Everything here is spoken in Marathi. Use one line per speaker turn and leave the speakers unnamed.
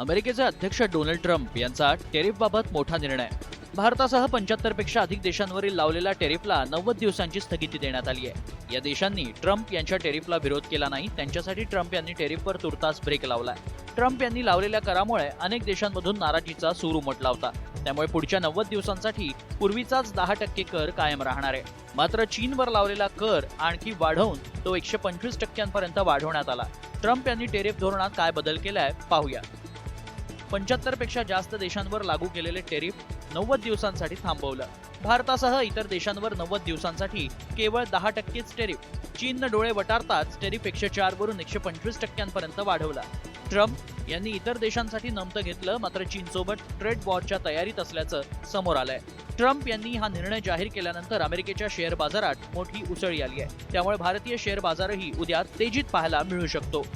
अमेरिकेचे अध्यक्ष डोनाल्ड ट्रम्प यांचा टेरिफबाबत मोठा निर्णय. भारतासह पंच्याहत्तरपेक्षा अधिक देशांवरील लावलेल्या टेरिफला नव्वद दिवसांची स्थगिती देण्यात आली आहे. या देशांनी ट्रम्प यांच्या टेरिफला विरोध केला नाही त्यांच्यासाठी ट्रम्प यांनी टेरिफवर तुर्तास ब्रेक लावलाय. ट्रम्प यांनी लावलेल्या करामुळे अनेक देशांमधून नाराजीचा सूर उमटला होता. त्यामुळे पुढच्या नव्वद दिवसांसाठी पूर्वीचाच दहा टक्के कर कायम राहणार आहे. मात्र चीनवर लावलेला कर आणखी वाढवून तो एकशे पंचवीस टक्क्यांपर्यंत वाढवण्यात आला. ट्रम्प यांनी टेरिफ धोरणात काय बदल केलाय पाहूया. पंच्याहत्तरपेक्षा जास्त देशांवर लागू केलेले टेरिफ नव्वद दिवसांसाठी थांबवलं. भारतासह इतर देशांवर नव्वद दिवसांसाठी केवळ दहा टक्केच टेरिफ. चीननं डोळे वटारताच टेरिफ एकशे चार वरून एकशे पंचवीस टक्क्यांपर्यंत वाढवला. ट्रम्प यांनी इतर देशांसाठी नमतं घेतलं मात्र चीनसोबत ट्रेड वॉरच्या तयारीत असल्याचं समोर आलंय. ट्रम्प यांनी हा निर्णय जाहीर केल्यानंतर अमेरिकेच्या शेअर बाजारात मोठी उसळी आली आहे. त्यामुळे भारतीय शेअर बाजारही उद्या तेजीत पाहायला मिळू शकतो.